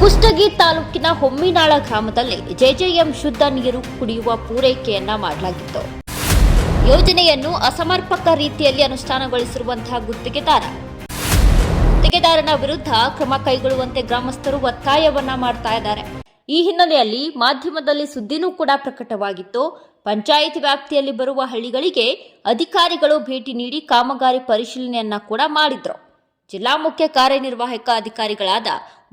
ಕುಷ್ಟಗಿ ತಾಲೂಕಿನ ಹೊಮ್ಮಿನಾಳ ಗ್ರಾಮದಲ್ಲಿ ಜೆಜೆಎಂ ಶುದ್ಧ ನೀರು ಕುಡಿಯುವ ಪೂರೈಕೆಯನ್ನ ಮಾಡಲಾಗಿತ್ತು. ಯೋಜನೆಯನ್ನು ಅಸಮರ್ಪಕ ರೀತಿಯಲ್ಲಿ ಅನುಷ್ಠಾನಗೊಳಿಸಿರುವಂತಹ ಗುತ್ತಿಗೆದಾರ. ಗುತ್ತಿಗೆದಾರನ ವಿರುದ್ಧ ಕ್ರಮ ಕೈಗೊಳ್ಳುವಂತೆ ಗ್ರಾಮಸ್ಥರು ಒತ್ತಾಯವನ್ನ ಮಾಡ್ತಾ ಇದ್ದಾರೆ. ಈ ಹಿನ್ನೆಲೆಯಲ್ಲಿ ಮಾಧ್ಯಮದಲ್ಲಿ ಸುದ್ದಿನೂ ಕೂಡ ಪ್ರಕಟವಾಗಿತ್ತು. ಪಂಚಾಯಿತಿ ವ್ಯಾಪ್ತಿಯಲ್ಲಿ ಬರುವ ಹಳ್ಳಿಗಳಿಗೆ ಅಧಿಕಾರಿಗಳು ಭೇಟಿ ನೀಡಿ ಕಾಮಗಾರಿ ಪರಿಶೀಲನೆಯನ್ನ ಕೂಡ ಮಾಡಿದ್ರು. ಜಿಲ್ಲಾ ಮುಖ್ಯ ಕಾರ್ಯನಿರ್ವಾಹಕ ಅಧಿಕಾರಿಗಳಾದ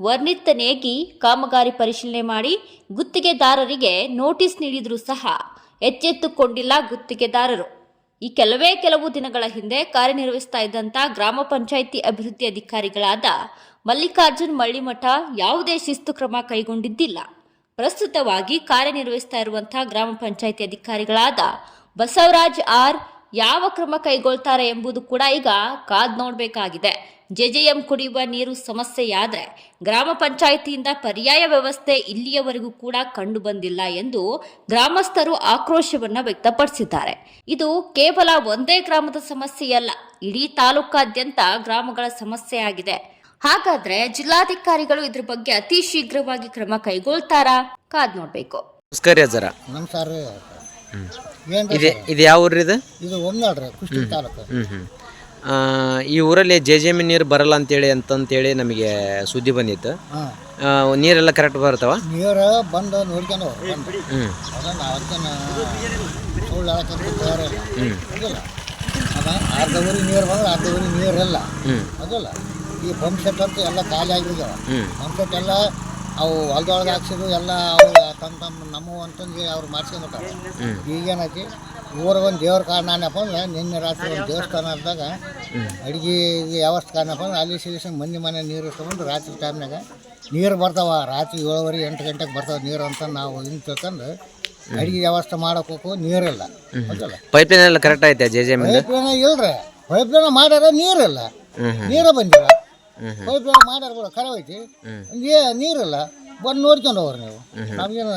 ವರ್ಣಿತ್ ನೇಗಿ ಕಾಮಗಾರಿ ಪರಿಶೀಲನೆ ಮಾಡಿ ಗುತ್ತಿಗೆದಾರರಿಗೆ ನೋಟಿಸ್ ನೀಡಿದರೂ ಸಹ ಎಚ್ಚೆತ್ತುಕೊಂಡಿಲ್ಲ ಗುತ್ತಿಗೆದಾರರು. ಈ ಕೆಲವೇ ಕೆಲವು ದಿನಗಳ ಹಿಂದೆ ಕಾರ್ಯನಿರ್ವಹಿಸ್ತಾ ಇದ್ದಂಥ ಗ್ರಾಮ ಪಂಚಾಯಿತಿ ಅಭಿವೃದ್ಧಿ ಅಧಿಕಾರಿಗಳಾದ ಮಲ್ಲಿಕಾರ್ಜುನ್ ಮಳ್ಳಿಮಠ ಯಾವುದೇ ಶಿಸ್ತು ಕ್ರಮ ಕೈಗೊಂಡಿದ್ದಿಲ್ಲ. ಪ್ರಸ್ತುತವಾಗಿ ಕಾರ್ಯನಿರ್ವಹಿಸ್ತಾ ಇರುವಂತಹ ಗ್ರಾಮ ಪಂಚಾಯಿತಿ ಅಧಿಕಾರಿಗಳಾದ ಬಸವರಾಜ್ ಆರ್ ಯಾವ ಕ್ರಮ ಕೈಗೊಳ್ತಾರೆ ಎಂಬುದು ಕೂಡ ಈಗ ಕಾದ್ ನೋಡಬೇಕಾಗಿದೆ. ಜೆಜೆಎಂ ಕುಡಿಯುವ ನೀರು ಸಮಸ್ಯೆಯಾದರೆ ಗ್ರಾಮ ಪಂಚಾಯಿತಿಯಿಂದ ಪರ್ಯಾಯ ವ್ಯವಸ್ಥೆ ಇಲ್ಲಿಯವರೆಗೂ ಕೂಡ ಕಂಡು ಬಂದಿಲ್ಲ ಎಂದು ಗ್ರಾಮಸ್ಥರು ಆಕ್ರೋಶವನ್ನು ವ್ಯಕ್ತಪಡಿಸಿದ್ದಾರೆ. ಇದು ಕೇವಲ ಒಂದೇ ಗ್ರಾಮದ ಸಮಸ್ಯೆಯಲ್ಲ ಇಡೀ ತಾಲೂಕಾದ್ಯಂತ ಗ್ರಾಮಗಳ ಸಮಸ್ಯೆಯಾಗಿದೆ ಹಾಗಾದ್ರೆ ಜಿಲ್ಲಾಧಿಕಾರಿಗಳು ಇದ್ರ ಬಗ್ಗೆ ಅತಿ ಶೀಘ್ರವಾಗಿ ಕ್ರಮ ಕೈಗೊಳ್ತಾರಾ? ಕಾದ್ ನೋಡ್ಬೇಕು. ನಮಸ್ಕಾರ ಇದು ಇದು ಯಾವ ಊರು ಇದು? ಇದು ತಾಲೂಕು. ಈ ಊರಲ್ಲಿ ಜೆ ಜೆ ಎಂ ನೀರು ಬರಲ್ಲ ಅಂತೇಳಿ ಅಂತಂತೇಳಿ ನಮಗೆ ಸುದ್ದಿ ಬಂದಿತ್ತು. ಆ, ನೀರೆಲ್ಲ ಕರೆಕ್ಟ್ ಬರ್ತಾವ ನೀರು ಬಂದು ನೋಡ್ಕೊಂಡು ಹ್ಞೂ ಅದನ್ನು ಅದಕ್ಕೇನು ಸುಳ್ಳು ಅದ ಅರ್ಧ ಊರಿ ನೀರು ಬಂದ್ರೆ ಅರ್ಧ ಊರಿ ನೀರಿಲ್ಲ ಹ್ಞೂ ಅದಿಲ್ಲ ಈ ಪಂಪ್ ಸೆಟ್ ಅಂತ ಎಲ್ಲ ಖಾಲಿ ಹ್ಞೂ ಪಂಪ್ ಸೆಟ್ ಎಲ್ಲ ಅವು ಹೊಲ್ದೊಳಗೆ ಹಾಕ್ಸಿದ್ರು ಎಲ್ಲ ಅವ್ರು ತಮ್ಮ ತಮ್ಮ ನಮ್ಮ ಅಂತಂದು ಅವ್ರು ಮಾಡ್ಸ್ಕೊಂಡ್ಬಿಟ್ಟಾರೆ ಈಗೇನೈತಿ ಊರಾಗ ಒಂದು ದೇವ್ರ ಕಾರಣ ಅನ್ನಪ್ಪ ಅಂದ್ರೆ ನಿನ್ನೆ ರಾತ್ರಿ ಒಂದು ದೇವಸ್ಥಾನ ಆದಾಗ ಅಡುಗೆ ವ್ಯವಸ್ಥೆ ಕಾರಣಪ್ಪ ಅಂದ್ರೆ ಅಲ್ಲಿ ಸಿಲಿಸಿ ಮಂದಿ ಮನೆ ನೀರು ಇಸ್ಕೊಂಡು ರಾತ್ರಿ ಟೈಮ್ನಾಗ ನೀರು ಬರ್ತಾವ ರಾತ್ರಿ ಏಳುವರೆ ಎಂಟು ಗಂಟೆಗೆ ಬರ್ತಾವ ನೀರು ಅಂತ ನಾವು ಹಿಂಗೆ ತಿಳ್ಕೊಂಡು ಅಡುಗೆ ವ್ಯವಸ್ಥೆ ಮಾಡೋಕೆ ಹೋಗು ನೀರಿಲ್ಲ. ಗೊತ್ತಲ್ಲ? ಪೈಪ್ಲೈನ್ ಎಲ್ಲ ಕರೆಕ್ಟ್ ಐತೆ ಜೆ ಜೆ ಪೈಪ್ ಪೈಪ್ಲೈನ ಇಲ್ರಿ. ಪೈಪ್ಲೈನ ಮಾಡ್ಯಾರ ನೀರಿಲ್ಲ. ನೀರ ಬಂದಿಲ್ಲ. ಪೈಪ್ಲೈನ್ ಮಾಡ್ಯಾರ ಕೂಡ ಖರಾಬ್ ಐತಿ. ನೀರಿಲ್ಲ. ಬಂದು ನೋಡ್ಕೊಂಡು ಹೋಗ್ರಿ ನೀವು. ನಮಗೇನು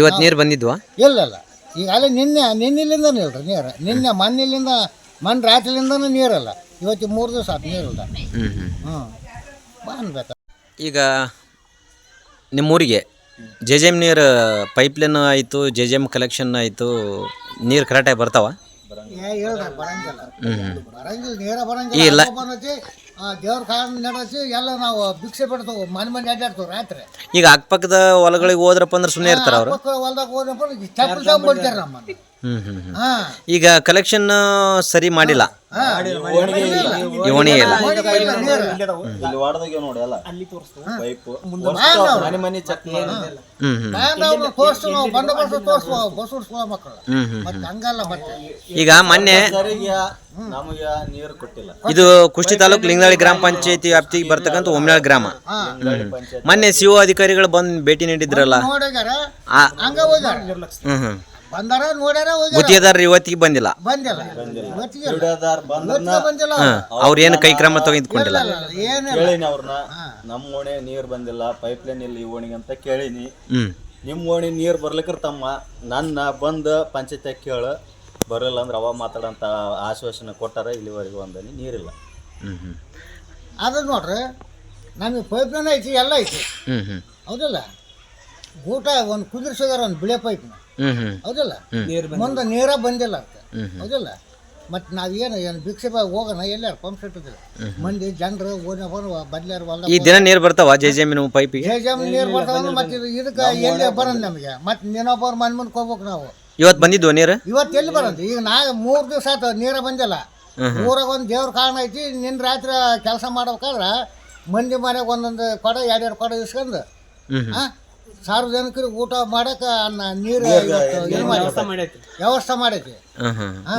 ಇವತ್ತು ನೀರು ಬಂದಿದ್ವಾ? ಇಲ್ಲ ಇಲ್ಲ ಈಗ ಅಲ್ಲ ನಿನ್ನೆ ನಿನ್ನಿಲ್ಲಿಂದ ಇಲ್ರಿ ನೀರು. ನಿನ್ನೆ ಮಣ್ಣಿಲ್ಲಿಂದ ಮಣ್ಣು ರಾತ್ರಿಲಿಂದನೂ ನೀರಲ್ಲ. ಇವತ್ತು ಮೂರು ದಿವಸ ಆತು ನೀರು ಹ್ಞೂ ಬಂದ್ಬೇಕ ಹ್ಞೂ ಬಾ ಅನ್ಬೇಕು? ಈಗ ನಿಮ್ಮೂರಿಗೆ ಜೆ ಜೆ ಎಂ ನೀರು ಪೈಪ್ಲೈನ್ ಆಯಿತು ಜೆ ಜೆ ಎಂ ಕಲೆಕ್ಷನ್ ಆಯಿತು ನೀರು ಕರೆಕ್ಟಾಗಿ ಬರ್ತಾವ? ಏ ಬರಂಗಿಲ್ಲ. ಹ್ಞೂ ಬರಂಗಿಲ್ಲ ನೀರ ಇಲ್ಲ. ಬರಂಗಿಲ್ಲ ಬಂದೈತಿ ದೇವ್ರ ಕಾರಣ ನಡೆಸಿ ಎಲ್ಲ ನಾವು ಭಿಕ್ಷೆ ಬಿಡ್ತೇವೆ ಮನೆ ಮನೆ ಅಡ್ಡಾಡ್ತೇವೆ ರಾತ್ರಿ. ಈಗ ಅಕ್ಕಪಕ್ಕದ ಹೊಲಗಳಿಗೆ ಹೋದ್ರಪ್ಪ ಅಂದ್ರೆ ಸುಮ್ಮನೆ ಇರ್ತಾರ ಅವರು? ಹೊಲ್ದಾಗ ಹೋದ್ರಪ್ಪ ಚಪ್ಪಲ್ ತಗೊಂಡ್ಬಿಡ್ತಾರೆ ನಮ್ಮನ್ನು. ಹ್ಮ್ ಹಾಂ. ಈಗ ಕಲೆಕ್ಷನ್ ಸರಿ ಮಾಡಿಲ್ಲ. ಇಲ್ಲ ಇಲ್ಲಿ ವಾಡದಾಗ ನೋಡಿ ಅಲ್ಲ ಪೈಪ್. ಮನೆ ಮನೆ ಚೆಕ್ ಈಗ ಮೊನ್ನೆ ನಮಗೆ ನೀರು ಕೊಟ್ಟಿಲ್ಲ. ಇದು ಕುಷ್ಟಿ ತಾಲೂಕ್ ಲಿಂಗಾಳಿ ಗ್ರಾಮ ಪಂಚಾಯತಿ ವ್ಯಾಪ್ತಿಗೆ ಬರ್ತಕ್ಕಂತ ಒಮ್ನಾಳ್ ಗ್ರಾಮ. ಮೊನ್ನೆ ಸಿಒ ಅಧಿಕಾರಿಗಳು ಬಂದು ಭೇಟಿ ನೀಡಿದ್ರಲ್ಲ? ಹ್ಮ್ ಆ ಬಂದಾರ ನೋಡ್ಯಾರ ಹೋಗ್ಯಾರ. ಇವತ್ತಿಗೆ ಬಂದಿಲ್ಲ. ಬಂದಿಲ್ಲ. ಇಲ್ಲ. ಇವತ್ತಿಗೆ ಬಂದಿಲ್ಲ ಹಾಂ ಅವ್ರು ಏನು ಕೈ ಕ್ರಮ ತೆಗೆದುಕೊಂಡಿಲ್ಲ. ಏನಿಲ್ಲ ಕೇಳಿನಿ ಅವ್ರನ್ನ ನಮ್ಮ ಓಣಿ ನೀರ್ ಬಂದಿಲ್ಲ ಪೈಪ್ ಲೈನ್ ಇಲ್ಲಿ ಈ ಓಣಿಗೆ ಅಂತ ಕೇಳಿನಿ. ಹ್ಞೂ ನಿಮ್ಮ ಓಣಿ ನೀರ್ ಬರ್ಲಿಕ್ಕ ತಮ್ಮ. ನನ್ನ ಬಂದ ಪಂಚಾಯತ್ ಕೇಳ ಬರಲ್ಲ ಅಂದ್ರೆ ಅವ ಮಾತಾಡಂತ ಆಶ್ವಾಸನೆ ಕೊಟ್ಟಾರ ಇಲ್ಲಿವರೆಗೂ ಒಂದನಿ ನೀರಿಲ್ಲ. ಹ್ಞೂ ಹ್ಞೂ ಅದು ನೋಡ್ರಿ ನಮಗೆ ಪೈಪ್ಲೈನ್ ಐತಿ ಎಲ್ಲ ಐತಿ. ಹ್ಞೂ ಹ್ಞೂ ಹೌದಿಲ್ಲ? ಊಟ ಒಂದು ಕುದುರ್ಸಿದಾರ ಒಂದು ಬಿಳೆ ಪೈಪ್ನ ಹೌದಿಲ್ಲ? ಮುಂದೆ ನೀರ ಬಂದಿಲ್ಲ ಅಂತ ಹೌದಲ್ಲ? ಮತ್ತೆ ನಾವೇನು ಏನು ಭಿಕ್ಷೆ ಬಾ ಹೋಗೋಣ? ಎಲ್ಲಾರು ಪಂಪ್ ಸೆಟ್ ಇದ್ರೆ ಮಂದಿ ಜನರು ಓನಪ್ಪ ಬದ್ಲಾರ ಹೊಲ ಈ ದಿನ ನೀರು ಬರ್ತಾವ ಜೆ ಜೆ ಎಂ ಪೈಪಿಗೆ? ಜೆ ಜಮ್ ನೀರು ಬರ್ತಾವ ಮತ್ತೆ ಇದು ಇದಕ್ಕೆ ಎಲ್ಲಿ ಬರೋದು ನಮಗೆ. ಮತ್ತೆ ನೀನೊಬ್ಬರು ಮನೆ ಮುಂದೆ ಹೋಗ್ಬೇಕು ನಾವು. ಇವತ್ತು ಬಂದಿದ್ವು ನೀರು? ಇವತ್ತು ಎಲ್ಲಿ ಬರೋದು ಈಗ ನಾ ಮೂರು ದಿವಸ ಆಯ್ತು ನೀರ ಬಂದಿಲ್ಲ. ಊರಾಗ ಒಂದು ದೇವ್ರ ಕಾರಣ ಐತಿ ನಿನ್ನ ರಾತ್ರಿ ಕೆಲಸ ಮಾಡ್ಬೇಕಾದ್ರೆ ಮಂದಿ ಮನೆಗೆ ಒಂದೊಂದು ಕೊಡ ಎರಡೆರಡು ಕೊಡ ಇಸ್ಕೊಂಡು ಆ, ಸಾರ್ವಜನಿಕರಿಗೆ ಊಟ ಮಾಡಕ ಅನ್ನ ನೀರು ಇವತ್ತು ಇದು ಮಾಡೈತಿ. ವ್ಯವಸ್ಥೆ ಮಾಡೈತಿ.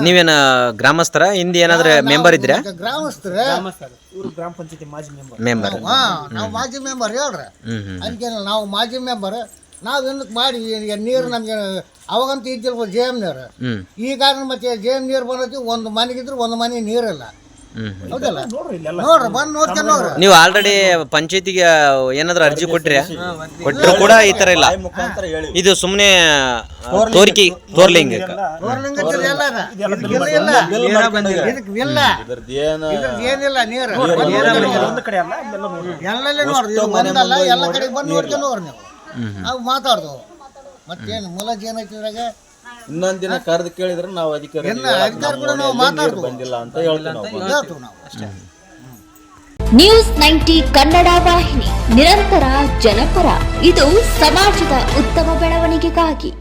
ನೀವೇನ ಗ್ರಾಮಸ್ಥರ? ಹಿಂದೆ ಏನಾದ್ರೆ ಮೆಂಬರ್ ಇದ್ದೀರಾ? ಈಗ ಗ್ರಾಮಸ್ಥರು. ಮೆಂಬರ್ ಹಾ ನಾವು ಮಾಜಿ ಮೆಂಬರ್ ಹೇಳ್ರಿ. ಹ್ಮ್ ಅದಕ್ಕೇನಲ್ಲ ನಾವು ಮಾಜಿ ಮೆಂಬರ್ ನಾವು ಏನಕ್ಕೆ ಮಾಡಿ ಈಗ ನೀರು ನಮಗೆ ಅವಾಗಂತೂ ಇದ್ದಿಲ್ಲ ಜೆ ಎಂ ನೀರು. ಹ್ಞೂ ಈಗ ಮತ್ತೆ ಜೆ ಎಂ ನೀರು ಬಂದೈತಿ ಒಂದು ಮನೆಗಿದ್ರೆ ಒಂದು ಮನೆ ನೀರಿಲ್ಲ. ಹ್ಮ್ ಹೌದಲ್ಲ? ನೋಡ್ರಿ ಬಂದು ನೋಡ್ಕೊಂಡು ಹೋಗ್ರಿ ನೀವು ಆಲ್ರೆಡಿ ಪಂಚಾಯತಿಗೆ ಏನಾದ್ರೂ ಅರ್ಜಿ ಕೊಟ್ರಿ ಕೊಟ್ಟರು? ಕೂಡ ಈ ತರ ಇಲ್ಲ. ಇದು ಸುಮ್ಮನೆ ತೋರಿಕೆ ತೋರ್ಲಿಂಗ. ಎಲ್ಲ ಅದ. ಇಲ್ಲ ಎಲ್ಲೆಲ್ಲಿ ನೋಡ್ರಿ? ಇದು ಬಂದಲ್ಲ ಎಲ್ಲ ಕಡೆ ಬಂದು ನೋಡ್ಕೊಂಡು ಹೋಗ್ರಿ ನೀವು. ಮಾತಾಡ್ದು. ಮತ್ತೇನು? ಮುಲಾಜ್ ಏನೈತಿ ಇದ್ರಾಗ ಇನ್ನೊಂದ್ ದಿನ ಕರೆದು ಕೇಳಿದ್ರೆ ನಾವು ಅಧಿಕಾರಿ ಎಲ್ಲ ಅಧಿಕಾರಿ ನಾವು ಮಾತಾಡ್ದು ಬಂದಿಲ್ಲ ಅಂತ ಹೇಳ್ತೀವಿ ನಾವು. ಹೇಳ್ತೀವಿ ನಾವು ಅಷ್ಟೇ. ನ್ಯೂಸ್ ನೈಂಟಿ ಕನ್ನಡ ವಾಹಿನಿ ನಿರಂತರ ಜನಪರ. ಇದು ಸಮಾಜದ ಉತ್ತಮ ಬೆಳವಣಿಗೆಗಾಗಿ.